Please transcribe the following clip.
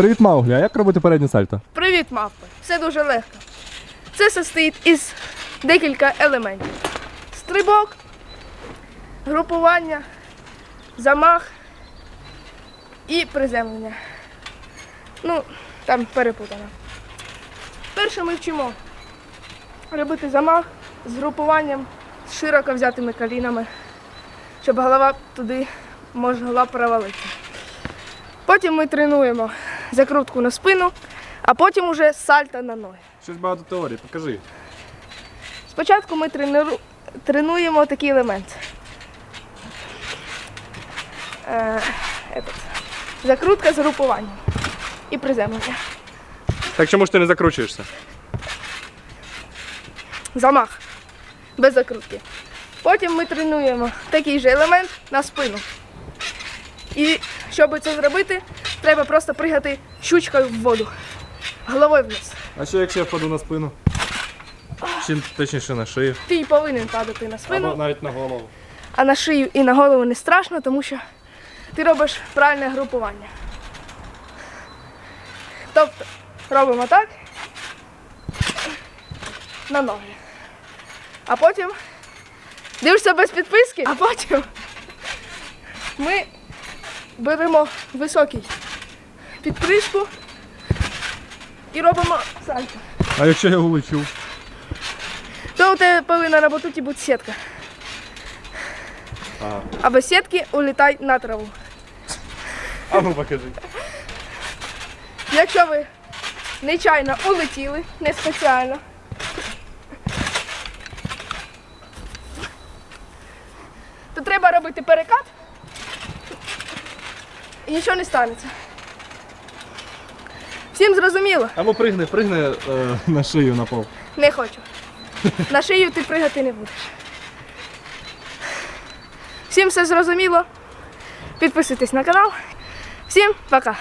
Привіт, Мауглі, а як робити переднє сальто? Привіт, мавпи! Все дуже легко. Це состоїть із декілька елементів: стрибок, групування, замах і приземлення. Ну, там перепутано. Перше ми вчимо робити замах з групуванням, з широко взятими колінами, щоб голова туди могла провалитися. Потім ми тренуємо закрутку на спину, а потім уже сальто на ноги. Щось багато теорії, покажи. Спочатку ми трениру... тренуємо такий елемент. Е, этот. Закрутка з групуванням і приземлення. Так чому ж ти не закручуєшся? Замах без закрутки. Потім ми тренуємо такий же елемент на спину. І щоб це зробити, треба просто пригати щучкою в воду, головою вниз. А що якщо я впаду на спину? Чи точніше на шию? Ти й повинен падати на спину. навіть на голову. А на шию і на голову не страшно, тому що ти робиш правильне групування. Тобто робимо так на ноги. А потім дивишся без підписки, а потім ми беремо високий підпришку і робимо сальто. А якщо я улечу? То у тебе повинна на бути сітка. А без сітки улітай на траву. А ну покажи. Якщо ви нечайно улетіли, не спеціально. То треба робити перекат і нічого не станеться. Всім зрозуміло? А ну пригни, пригни е, на шию на пол. Не хочу. На шию ти пригати не будеш. Всім все зрозуміло. Підписуйтесь на канал. Всім пока.